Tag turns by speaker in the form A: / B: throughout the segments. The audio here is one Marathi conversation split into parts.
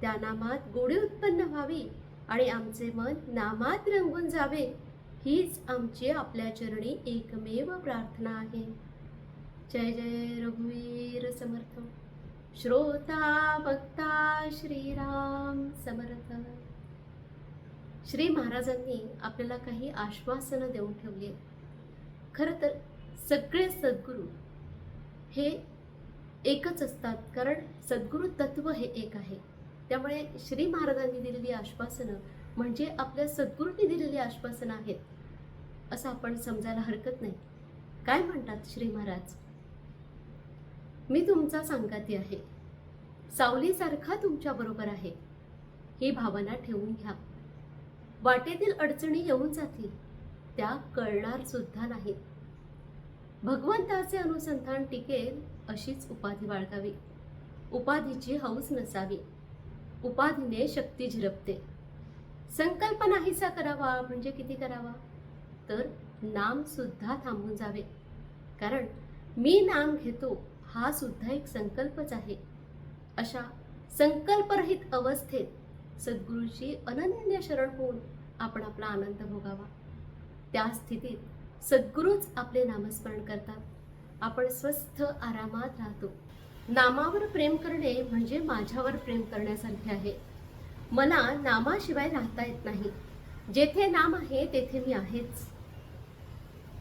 A: त्या नामात गोडी उत्पन्न व्हावी आणि आमचे मन नामात रंगून जावे. हीच आमची आपल्या चरणी एकमेव प्रार्थना आहे. जय जय रघुवीर समर्थ. श्रोता वक्ता श्रीराम समर्थ. श्री महाराजांनी आपल्याला काही आश्वासनं देऊन ठेवली आहेत. खरं तर सगळे सद्गुरू हे एकच असतात कारण सद्गुरू तत्व हे एक आहे. त्यामुळे श्री महाराजांनी दिलेली आश्वासनं म्हणजे आपल्या सद्गुरूंनी दिलेली आश्वासनं आहेत असं आपण समजायला हरकत नाही. काय म्हणतात श्री महाराज? मी तुमचा सांगाती आहे. सावलीसारखा तुमच्या बरोबर आहे. ही भावना ठेवून घ्या. वाटेतील अडचणी येऊन जातील त्या कळणार सुद्धा नाहीत. भगवंताचे अनुसंधान टिकेल अशीच उपाधी बाळगावी. उपाधीची हौस नसावी. उपाधीने शक्ती झिरपते. संकल्प नाहीसा करावा म्हणजे किती करावा? तर नाम सुद्धा थांबून जावे. कारण मी नाम घेतो हा सुद्धा एक संकल्पच आहे. अशा संकल्परहित अवस्थेत सद्गुरूची अनन्य शरण होऊन आपण आपला आनंद भोगावा. त्या स्थितीत सद्गुरूच आपले नामस्मरण करतात. आपण स्वस्थ आरामात राहतो. नामावर प्रेम करणे म्हणजे माझ्यावर प्रेम करण्यासारखे आहे. मला नामाशिवाय राहता येत नाही. जेथे नाम आहे तेथे मी आहेच.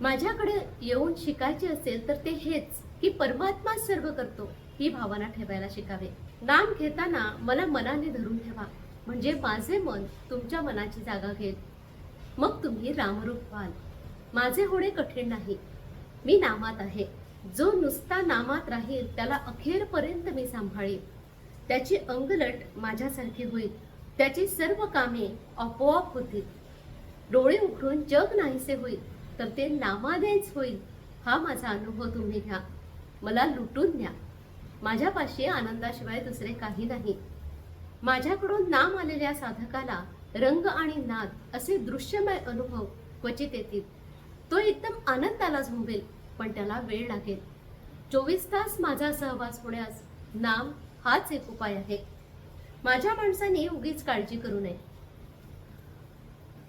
A: माझ्याकडे येऊन शिकायचे असेल तर ते हेच की परमात्मा सर्व करतो ही भावना ठेवायला शिकावे. नाम घेताना मला मनाने धरून ठेवा. म्हणजे माझे मन तुमच्या मनाची जागा घेईल. मग तुम्ही रामरूप व्हाल. माझे होणे कठीण नाही. मी नामात आहे. जो नुसता नामात राहील त्याला अखेरपर्यंत मी सांभाळेल त्याची अंगलट माझ्यासारखी होईल. त्याची सर्व कामे आपोआप होतील. डोळे उघडून जग नाहीसे होईल तर ते नामादेच होईल हा माझा अनुभव तुम्ही घ्या. मला लुटून द्या. माझ्यापाशी आनंदाशिवाय दुसरे काही नाही. माझ्याकडून नाम आलेल्या साधकाला रंग आणि नाद असे दृश्यमय अनुभव क्वचित येतील. तो एकदम आनंदाला झोंबेल. पण त्याला वेळ लागेल. चोवीस तास माझा सहवास होण्यास नाम हाच एक उपाय आहे. माझ्या माणसाने उगीच काळजी करू नये.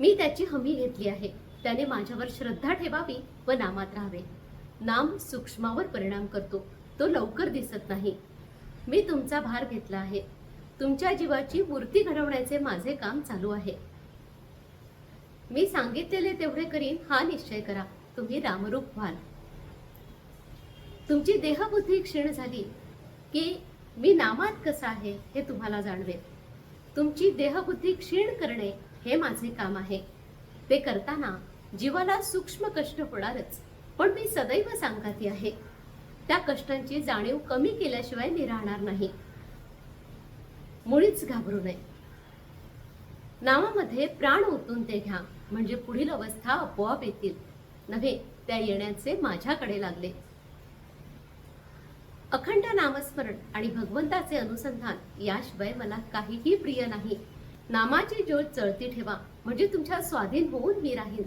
A: मी त्याची हमी घेतली आहे. त्याने माझ्यावर श्रद्धा ठेवावी व नामात राहावे. नाम सूक्ष्मावर परिणाम करतो. तो लवकर दिसत नाही. मी तुमचा भार घेतला आहे. तुमच्या जीवाची मूर्ती घडवण्याचे माझे काम चालू आहे. मी सांगितलेले तेवढे करीन हा निश्चय करा. तुम्ही रामरूप व्हाल. तुमची देहबुद्धी क्षीण झाली की मी नामात कसा आहे हे तुम्हाला जाणवेल. तुमची देहबुद्धी क्षीण करणे हे माझे काम आहे. ते करताना जीवाला सूक्ष्म कष्ट होणारच पण मी सदैव सांगाती आहे. त्या कष्टांची जाणीव कमी केल्याशिवाय मी राहणार नाही. मुळीच घाबरू नये. नामामध्ये प्राण ओतून ते घ्या म्हणजे पुढील अवस्था आपोआप येतील. नव्हे त्या येण्याचे माझ्याकडे लागले. अखंड नामस्मरण आणि भगवंताचे अनुसंधान याशिवाय मला काहीही प्रिय नाही. नामाची ज्योत चळती ठेवा म्हणजे तुमच्या स्वाधीन होऊन मी राहीन.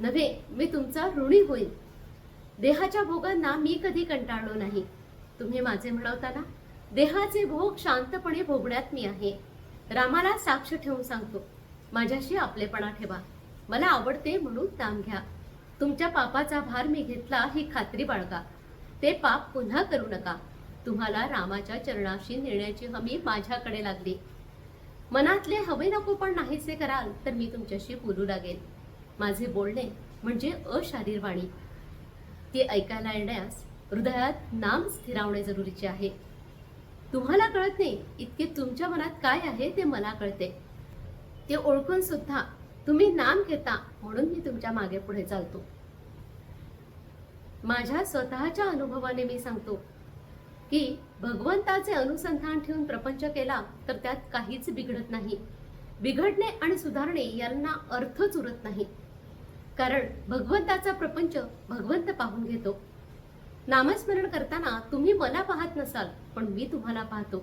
A: नव्हे मी तुमचा ऋणी होईल देहाच्या भोगांना मी कधी कंटाळलो नाही. तुम्ही माझे म्हणवताना देहाचे भोग शांतपणे भोगण्यात मी आहे. रामाला साक्ष ठेवून सांगतो माझ्याशी आपलेपणा ठेवा. मला आवडते म्हणून काम घ्या. तुमच्या पापाचा भार मी घेतला ही खात्री बाळगा. ते पाप पुन्हा करू नका. तुम्हाला रामाच्या चरणाशी नेण्याची हमी माझ्याकडे लागली. मनातले हवे नको पण नाहीसे कराल तर मी तुमच्याशी बोलू लागेल माझे बोलणे म्हणजे अशारीरवाणी. ती ऐकायला येण्यास हृदयात नाम स्थिरावणे जरुरीचे आहे. तुम्हाला कळत नाही इतके तुमच्या मनात काय आहे ते मला कळते. ते ओळखून सुद्धा तुम्ही नाम घेता म्हणून मी तुमच्या मागे पुढे चालतो. माझ्या स्वतःच्या अनुभवाने मी सांगतो की भगवंताचे अनुसंधान ठेवून प्रपंच केला तर त्यात काहीच बिघडत नाही. बिघडणे आणि सुधारणे यांना अर्थच उरत नाही. कारण भगवंताचा प्रपंच भगवंत पाहून घेतो. नामस्मरण करताना तुम्ही मला पाहत नसाल पण मी तुम्हाला पाहतो.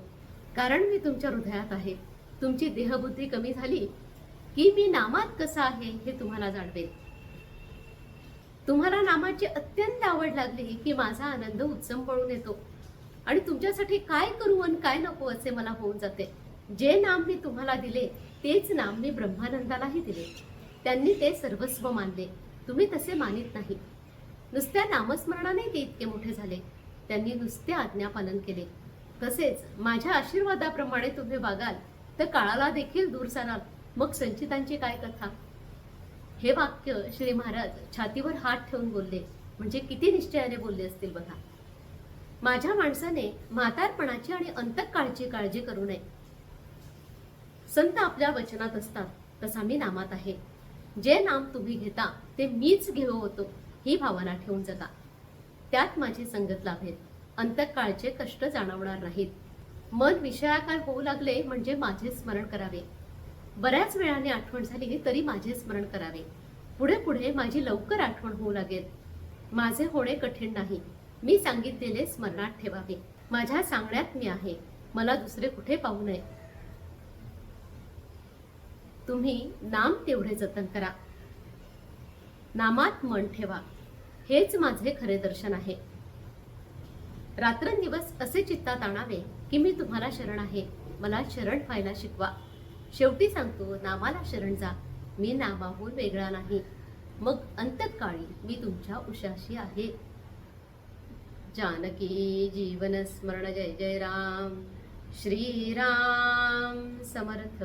A: कारण मी तुमच्या हृदयात आहे. तुमची देहबुद्धी कमी झाली की मी नामात कसा आहे हे तुम्हाला जाणवेल. तुम्हाला नामाची अत्यंत आवड लागली की माझा आनंद उत्सम पळून येतो. आणि तुमच्यासाठी काय करू आणि काय नको असे मला होऊन जाते. जे नाम मी तुम्हाला दिले तेच नाम मी ब्रह्मानंदालाही दिले. त्यांनी ते सर्वस्व मानले. तुम्ही तसे मानित नाही. नुसत्या नामस्मरणाने ते इतके मोठे झाले. त्यांनी नुसते आज्ञापालन केले. तसेच माझ्या आशीर्वादाप्रमाणे तुम्ही वागाल तर काळाला देखील दूर साराल मग संचितांची काय कथा? हे वाक्य श्री महाराज छातीवर हात ठेवून बोलले. म्हणजे किती निश्चयाने बोलले असतील बघा. माझ्या माणसाने म्हातारपणाची आणि अंतकाळची काळजी करू नये. संत आपल्या वचनात असतात तसा मी नामात आहे. जे नाम तुम्ही घेता ते मीच घेऊ होतो ही भावना ठेवून जगा. त्यात माझी संगत लाभेल. अंतकाळचे कष्ट जाणवणार नाहीत. मन विषयाकार होऊ लागले म्हणजे माझे स्मरण करावे. बऱ्याच वेळाने आठवण झाली तरी माझे स्मरण करावे. पुढे पुढे माझी लवकर आठवण होऊ लागेल. माझे होणे कठीण नाही. मी सांगितलेले स्मरणात ठेवावे. माझ्या सांगण्यात मी आहे. मला दुसरे कुठे पाहू नये. तुम्ही नाम तेवढे जतन करा. नामात मन ठेवा. हेच माझे खरे दर्शन आहे. रात्रंदिवस असे चित्तात आणावे की मी तुम्हाला शरण आहे. मला शरण व्हायला शिकवा. शेवटी सांगतो नामाला शरण जा. मी नामाहून वेगळा नाही. मग अंतकाळी मी तुमच्या उशाशी आहे. जानकी जीवन स्मरण जय जय राम. श्रीराम समर्थ.